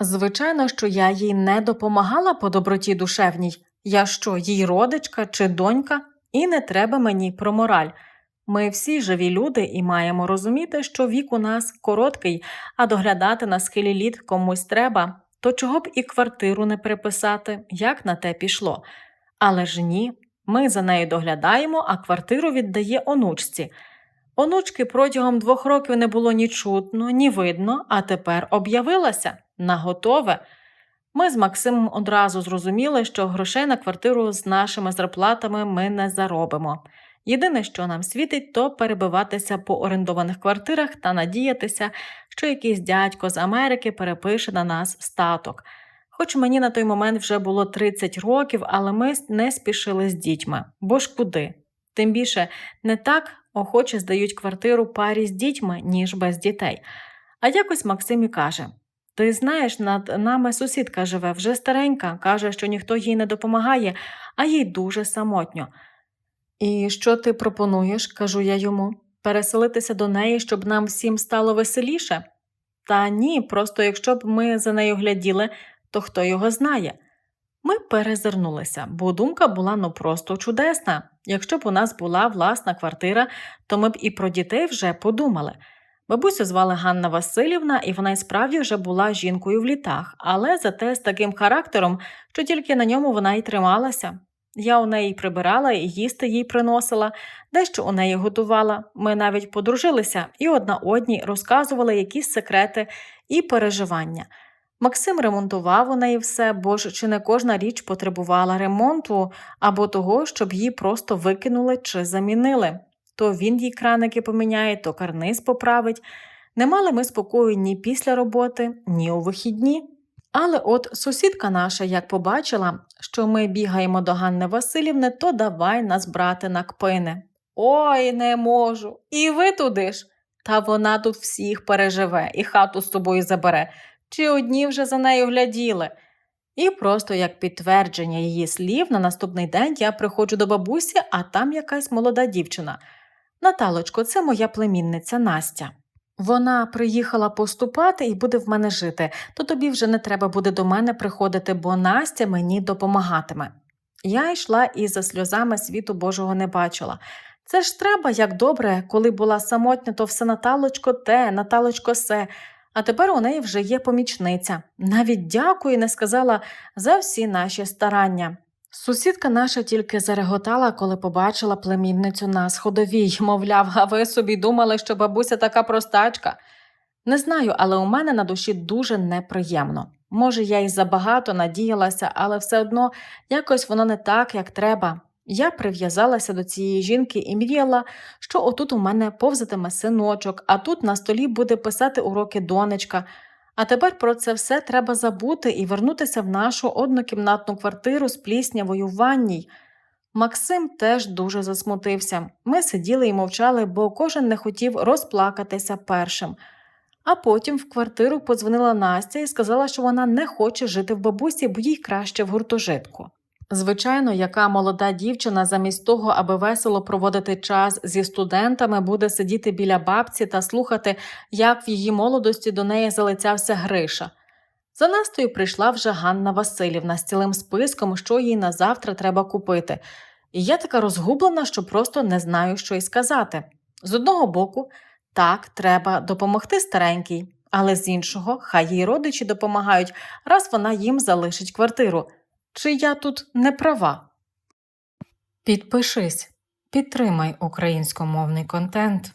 Звичайно, що я їй не допомагала по доброті душевній. Я що, їй родичка чи донька? І не треба мені про мораль. Ми всі живі люди і маємо розуміти, що вік у нас короткий, а доглядати на схилі літ комусь треба, то чого б і квартиру не приписати, як на те пішло. Але ж ні, ми за нею доглядаємо, а квартиру віддає онучці. Онучки протягом двох років не було ні чутно, ні видно, а тепер об'явилася наготове. Ми з Максимом одразу зрозуміли, що грошей на квартиру з нашими зарплатами ми не заробимо. Єдине, що нам світить, то перебиватися по орендованих квартирах та надіятися, що якийсь дядько з Америки перепише на нас статок. Хоч мені на той момент вже було 30 років, але ми не спішили з дітьми, бо ж куди? Тим більше не так охоче здають квартиру парі з дітьми, ніж без дітей. А якось Максим і каже: Ти знаєш, над нами сусідка живе, вже старенька, каже, що ніхто їй не допомагає, а їй дуже самотньо. І що ти пропонуєш, кажу я йому, переселитися до неї, щоб нам всім стало веселіше? Та ні, просто якщо б ми за нею гляділи, то хто його знає. Ми перезирнулися, бо думка була ну просто чудесна. Якщо б у нас була власна квартира, то ми б і про дітей вже подумали. Бабусю звали Ганна Васильівна, і вона й справді вже була жінкою в літах, але зате з таким характером, що тільки на ньому вона й трималася. Я у неї прибирала і їсти їй приносила, дещо у неї готувала. Ми навіть подружилися і одна одній розказували якісь секрети і переживання. Максим ремонтував у неї все, бо ж чи не кожна річ потребувала ремонту або того, щоб її просто викинули чи замінили. То він їй краники поміняє, то карниз поправить. Не мали ми спокою ні після роботи, ні у вихідні. Але от сусідка наша, як побачила, що ми бігаємо до Ганни Васильівни, то давай нас брати на кпини. Ой, не можу. І ви туди ж. Та вона тут всіх переживе і хату з собою забере. Чи одні вже за нею гляділи? І просто як підтвердження її слів, на наступний день я приходжу до бабусі, а там якась молода дівчина. Наталочко, це моя племінниця Настя. Вона приїхала поступати і буде в мене жити, то тобі вже не треба буде до мене приходити, бо Настя мені допомагатиме. Я йшла і за сльозами світу Божого не бачила. Це ж треба, як добре, коли була самотня, то все Наталочко те, Наталочко се, а тепер у неї вже є помічниця. Навіть дякую не сказала за всі наші старання. Сусідка наша тільки зареготала, коли побачила племінницю на сходовій, мовляв, а ви собі думали, що бабуся така простачка. Не знаю, але у мене на душі дуже неприємно. Може, я й забагато надіялася, але все одно якось воно не так, як треба. Я прив'язалася до цієї жінки і мріяла, що отут у мене повзатиме синочок, а тут на столі буде писати уроки донечка. А тепер про це все треба забути і вернутися в нашу однокімнатну квартиру з пліснявою в ванній. Максим теж дуже засмутився. Ми сиділи і мовчали, бо кожен не хотів розплакатися першим. А потім в квартиру подзвонила Настя і сказала, що вона не хоче жити в бабусі, бо їй краще в гуртожитку. Звичайно, яка молода дівчина замість того, аби весело проводити час зі студентами, буде сидіти біля бабці та слухати, як в її молодості до неї залицявся Гриша. За Настою прийшла вже Ганна Васильівна з цілим списком, що їй на завтра треба купити. І я така розгублена, що просто не знаю, що й сказати. З одного боку, так, треба допомогти старенькій, але з іншого, хай їй родичі допомагають, раз вона їм залишить квартиру. Чи я тут не права? Підпишись, підтримай українськомовний контент.